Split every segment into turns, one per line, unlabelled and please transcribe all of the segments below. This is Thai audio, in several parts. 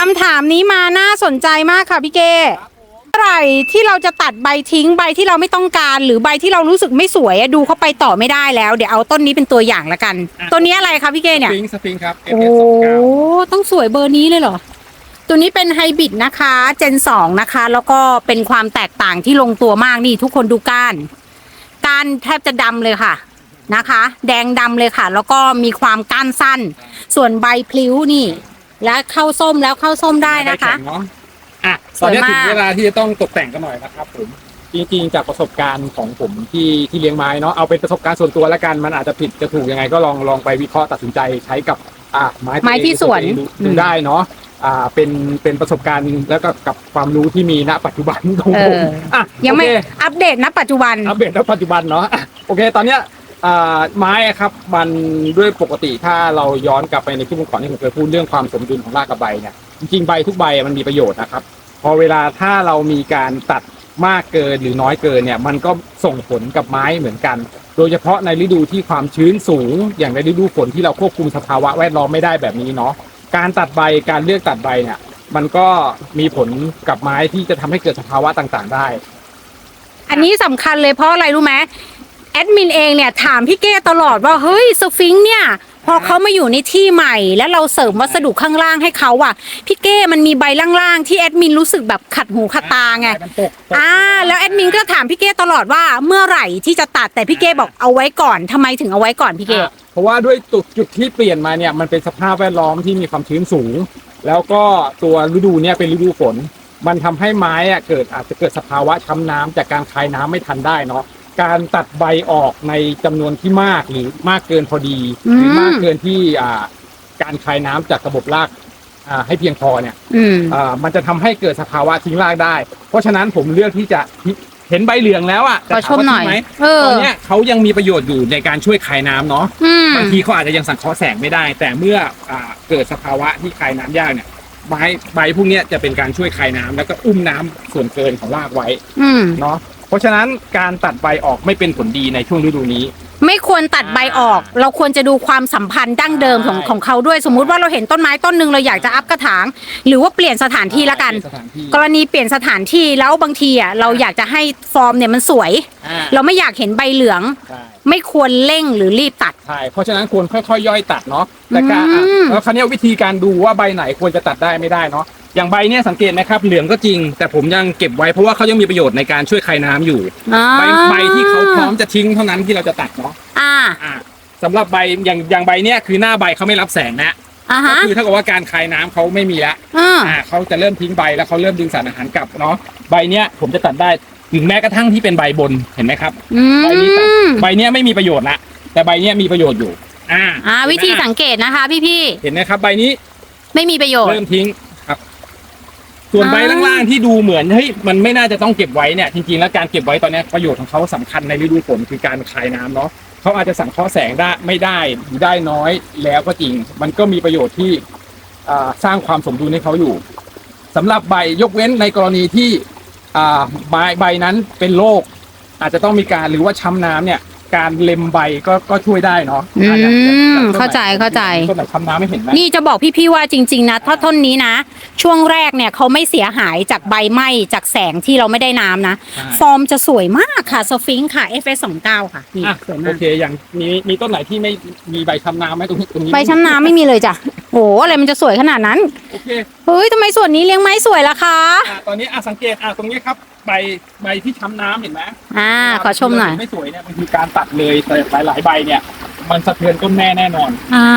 คำถามนี้มาน่าสนใจมากค่ะพี่เก้เมื่อไหร่ที่เราจะตัดใบทิ้งใบที่เราไม่ต้องการ หรือใบที่เรารู้สึกไม่สวยอะดูเข้าไปต่อไม่ได้แล้ว เดี๋ยวเอาต้นนี้เป็นตัวอย่างละกัน
อะ
ตัวนี้อะไรคะพี่เก้
ส
เนี่ย
ฟิงค์สฟิงค์ครับ
โอ้
FS 2 9
ต้องสวยเบอร์นี้เลยเหรอ ตัวนี้เป็นไฮบริดนะคะ เจนสองนะคะ แล้วก็เป็นความแตกต่างที่ลงตัวมากนี่ทุกคนดูก้าน ก้านแทบจะดำเลยค่ะนะคะ แดงดำเลยค่ะ แล้วก็มีความก้านสั้น ส่วนใบพลิ้วนี่ และเข้าส้มแล้วเข้าส้มได้นะคะ
ใบแข็งเนาะอะตอนนี้
สวย
ถึ
มาก
งเวลาที่จะต้องตกแต่งกันหน่อยนะครับผมจริงๆจากประสบการณ์ของผมที่ที่เลี้ยงไม้เนาะเอาเป็นประสบการณ์ส่วนตัวแล้วกันมันอาจจะผิดจะถูกยังไงก็ลองลองไปวิเคราะห์ตัดสินใจใช้กับอะไม้
ไม้ที่สวน
ดู
อื
ดู
ม
ได้เนาะอ่าเป็นเป็นประสบการณ์แล้วก็กับความรู้ที่มีณปัจจุบันของ
เอ
ผม
อ
อะ
ยังไม่
โอเค
อัปเดตนะปัจจุบัน
อัปเดตณปัจจุบันเนาะอะโอเค ตอนเนี้ยอ่า ไม้ครับมันด้วยปกติถ้าเราย้อนกลับไปในที่ผมก่อนที่ผมเคยพูดเรื่องความสมดุลของรากกับใบเนี่ยจริงๆใบทุกใบมันมีประโยชน์นะครับ พอเวลาถ้าเรามีการตัดมากเกินหรือน้อยเกินเนี่ย มันก็ส่งผลกับไม้เหมือนกัน โดยเฉพาะในฤดูที่ความชื้นสูง อย่างในฤดูฝนที่เราควบคุมสภาวะแวดล้อมไม่ได้แบบนี้เนาะการตัดใบการเลือกตัดใบเนี่ย มันก็มีผลกับไม้ที่จะทำให้เกิดสภาวะต่างๆได้
อันนี้สำคัญเลยเพราะอะไรรู้ไหม แอดมินเองเนี่ยถามพี่เก้ตลอดว่าเฮ้ยสฟิงค์เนี่ย พอเขามาอยู่ในที่ใหม่ แล้วเราเสริมวัสดุข้างล่างให้เขาอะพี่เก้มันมีใบล่างๆที่แอดมินรู้สึกแบบขัดหูขัดตาไง
มันตกตก
อ่าแล้วแอดมินก็ถามพี่เก้ตลอดว่าเมื่อไหร่ที่จะตัดแต่พี่เก้บอกเอาไว้ก่อนทำไมถึงเอาไว้ก่อนพี่เก้
อะเพราะว่าด้วยจุดจุดที่เปลี่ยนมาเนี่ยมันเป็นสภาพแวดล้อมที่มีความชื้นสูง แล้วก็ตัวฤดูเนี่ยเป็นฤดูฝน มันทำให้ไม้อะเกิดอาจจะเกิดสภาวะช้ำน้ำจากการคายน้ำไม่ทันได้เนาะ การตัดใบออกในจำนวนที่มากหรือมากเกินพอดีหรือมากเกินที่อ่าการคายน้ำจากระบบรากอ่าให้เพียงพอเนี่ย
อืม
อ่ามันจะทำให้เกิดสภาวะทิ้งรากได้ เพราะฉะนั้นผมเลือกที่จะเห็นใบเหลืองแล้วอะ
ขอชมหน่อย
แต่ถาว่าทิ้งไหม
เออ
ตอนเนี้ยเขายังมีประโยชน์อยู่ในการช่วยคายน้ำเนาะ
อืม
บางทีเขาอาจจะยังสังเคราะห์แสงไม่ได้ แต่เมื่ออ่าเกิดสภาวะที่คายน้ำยากเนี่ยใบใบพวกเนี้ยจะเป็นการช่วยคายน้ำแล้วก็อุ้มน้ำส่วนเกินของรากไว้
อืม
เนาะ เพราะฉะนั้นการตัดใบออกไม่เป็นผลดีในช่วงฤดูนี้
ไม่ควรตัดใบออก เราควรจะดูความสัมพันธ์ดั้งเดิมของ
ใช่
ของเขาด้วยสมมุติว่าเราเห็นต้นไม้ต้นหนึ่งเราอยากจะอัพกระถาง หรือว่าเปลี่ยนสถานที่ละกัน
สถานที่
กรณีเปลี่ยนสถานที่แล้วบางทีอะเราอยากจะให้ฟอร์มเนี่ยมันสวย
อ่า
เราไม่อยากเห็นใบเหลือง
ใช่
ไม่ควรเร่งหรือรีบตัด
ใช่เพราะฉะนั้นควรค่อยๆย่อยตัดเนาะแต่การอะ
อืม
แล้วคราวเนี้ยวิธีการดูว่าใบไหนควรจะตัดได้ไม่ได้เนาะ อย่างใบเนี้ยสังเกตนะครับเหลืองก็จริง แต่ผมยังเก็บไว้เพราะว่าเขายังมีประโยชน์ในการช่วยคายน้ำอยู่
อ่า
ใบใบที่เขาพร้อมจะทิ้งเท่านั้นที่เราจะตัดเนาะ
อ่า
อ่าสำหรับใบอย่างอย่างใบเนี้ยคือหน้าใบเขาไม่รับแสงนะ
อ่า
ก็
ฮะ
คือเท่ากับว่าการคายน้ำเขาไม่มีละ
อ่า
อ่าเขาจะเริ่มทิ้งใบแล้วเขาเริ่มดึงสารอาหารกลับเนาะใบเนี้ยผมจะตัดได้ถึงแม้กระทั่งที่เป็นใบบนเห็นไหมครับ
อื
ใบนี้ตัด
ม
ใบเนี้ยไม่มีประโยชน์ละแต่ใบเนี้ยมีประโยชน์อยู่ อ่า
อ่าวิธี
เห็นไหม
สังเกตนะคะพี่พี่
เห็นไหมครับใบนี้
ๆไม่มีประโยชน์
เริ่มทิ้งครับ ส่วนใบ
อ่า
ล่างๆที่ดูเหมือนเฮ้ยมันไม่น่าจะต้องเก็บไว้เนี่ยจริงๆแล้วการเก็บไว้ตอนเนี้ยประโยชน์ของเขาสำคัญในฤดูฝนคือการคายน้ำเนาะเขาอาจจะสังเคราะห์แสงได้ไม่ได้หรือได้น้อยแล้วก็จริง มันก็มีประโยชน์ที่อ่าสร้างความสมดุลให้เขาอยู่สำหรับใบยกเว้นในกรณีที่อ่าใบใบนั้นเป็นโรคอาจจะต้องมีการหรือว่าช้ำน้ำเนี่ย การเล็มใบก็ก็ช่วยได้เนาะ
อื
อะอย่างอย่างอย่
ม
งต้นไหน
เข้าใจเข้าใจ
ต้นไหนช้ำน้ำไม่เห็นไหม
นี่จะบอกพี่ๆว่าจริง ๆ นะถ้าต้นนี้นะ ช่วงแรกเนี่ยเขาไม่เสียหายจากใบไหม้จากแสงที่เราไม่ได้น้ำนะ
ใช่
ฟอร์มจะสวยมากค่ะสฟิงค์ค่ะ FS 2 9 ค่ะนี่
อะ
สวย
โอ
มาก
เคอย่างมีมีต้นไหนที่ไม่มีใบช้ำน้ำไหมตรงนี้ตรงนี้
ใบช้ำน้ำไม่มีเลยจ้ะโอ้อะไรมันจะสวยขนาดนั้น
โอเค
เฮ้ยทำไมส่วนนี้เลี้ยงไม้สวยล่ะคะ
อะตอนนี้อะสังเกตอะตรงนี้ครับ ใบใบที่ช้ำน้ำเห็นไหม
อ่า ขอชมหน่อย
ไม่สวยเนี่ยมันคือการตัดเลยแต่หลายหลายๆใบเนี่ย มันสะเทือนต้นแม่แน่นอน
อ่า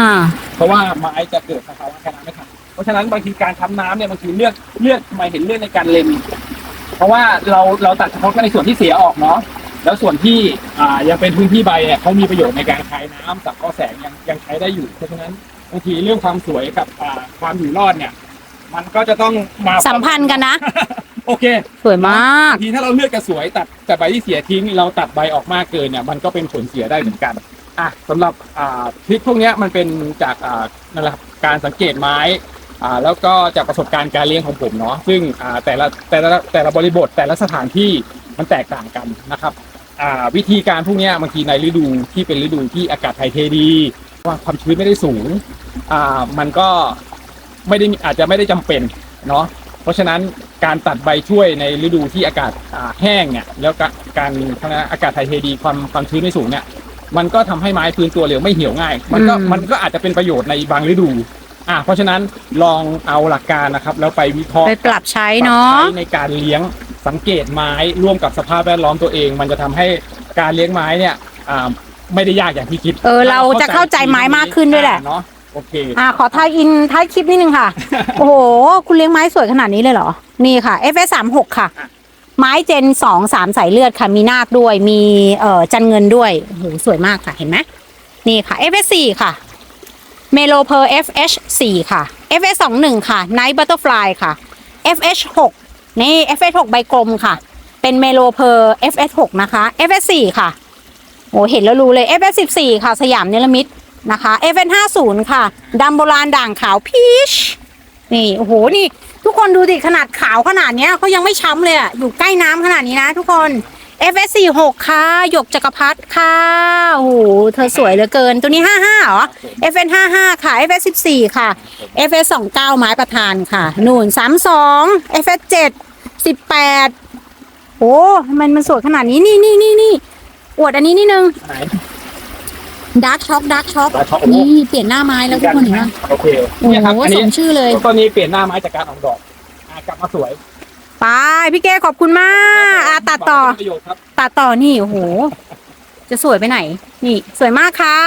เพราะว่าไม้จะเกิดสภาวะแค่น้ำไม่ทันเพราะฉะนั้นบางทีการช้ำน้ำเนี่ยบางทีเลือกเลือกทำไมเห็นเลือกในการเล็ม เพราะว่าเราเราตัดเฉพาะแค่ในส่วนที่เสียออกเนาะแล้วส่วนที่อ่ายังเป็นพื้นที่ใบเนี่ยเขามีประโยชน์ในการคายน้ำสับข้อแสงยังยังใช้ได้อยู่ เพราะฉะนั้นบางทีเรื่องความสวยกับอ่าความอยู่รอดเนี่ย มันก็จะต้องมา
สัมพันธ์กันนะ
โอเค
สวยมาก
บางทีถ้าเราเลือกจะสวยตัดแต่ใบที่เสียทิ้งเราตัดใบออกมากเกินเนี่ยมันก็เป็นผลเสียได้เหมือนกันอะสำหรับอ่าทริคพวกเนี้ยมันเป็นจากอ่านั่นแหละครับการสังเกตไม้อ่าแล้วก็จากประสบการณ์การเลี้ยงของผมเนาะซึ่งอ่าแต่ละแต่ละแต่ละบริบทแต่ละสถานที่มันแตกต่างกันนะครับอ่าวิธีการพวกเนี้ยบางทีในฤดูที่เป็นฤดูที่อากาศถ่ายเทดี ว่าความชื้นไม่ได้สูงอ่ามันก็ ไม่ได้มีอาจจะไม่ได้จำเป็นเนาะเพราะฉะนั้นการตัดใบช่วยในฤดูที่อากาศอ่าแห้งเนี่ยแล้วก็การเขาเรียกนะอากาศถ่ายเทดีความความชื้นไม่สูงเนี่ยมันก็ทำให้ไม้ฟื้นตัวเร็วไม่เหี่ยวง่าย มันก็
อืม
มันก็อาจจะเป็นประโยชน์ในบางฤดูอ่าเพราะฉะนั้นลองเอาหลักการนะครับ แล้วไปวิเคราะห์
ไปปรับใช้
ปรับ
เนาะ
ใช้ในการเลี้ยงสังเกตไม้ร่วมกับสภาพแวดล้อมตัวเอง มันจะทำให้การเลี้ยงไม้เนี่ยอ่าไม่ได้ยากอย่างที่คิด
เออเราจะเข้าใจไม้มากขึ้นด้วยแหละ
อ่าเนาะ โอเค
อ่าขอทายอินท้ายคลิปนิดนึงค่ะ โอ้โห คุณเลี้ยงไม้สวยขนาดนี้เลยเหรอ นี่ค่ะ FS 3 6ค่ะ ไม้เจนสองสามสายเลือดค่ะ มีนาคด้วย มีเอ่อจันเงินด้วยโอ้โหสวยมากค่ะเห็นไหมนี่ค่ะ FS 4ค่ะ เมโลเพอร์ FH 4ค่ะ FS 2 1ค่ะ Night Butterfly ค่ะ FH 6นี่ FH 6ใบกลมค่ะ เป็นเมโลเพอร์ FS 6นะคะ FS 4ค่ะ โอ้เห็นแล้วรู้เลย FS 14ค่ะ สยามเนลมิต นะคะ FS 50 ค่ะดำโบราณด่างขาวพีชนี่โอ้โหนี่ ทุกคนดูดิขนาดขาวขนาดเนี้ยเขายังไม่ช้ำเลยอะอยู่ใกล้น้ำขนาดนี้นะทุกคน FS 46 ค่ะหยกจักรพัฒค่ะโอ้โหเธอสวยเหลือเกิน ตัวนี้ 55เหรอ FS 55 ค่ะ FS 14 ค่ะ FS 29 ไม้ประธานค่ะนู่น32 FS 7 18โอ้ทำไมมันสวยขนาดนี้นี่นี่นี่นี่อวดอันนี้นิดนึง ดาร์กช็อคดาร์กช็อค
Dark Shock
นี่เปลี่ยนหน้าไม้แล้วทุกคนเห็นไหม
โอเค
โอ้
เนี่ยครับ
โห
อัน
ส
นี้
มชื่อเลย
ตอนนี้เปลี่ยนหน้าไม้จากการออกดอกอ่ากลับมาสวย
ไปพี่เก้ขอบคุณมากอะตัดต่อ
เป็นประโยชน์ครับ
ตัดต่อนี่โอ้โห จะสวยไปไหน นี่ สวยมากค่ะ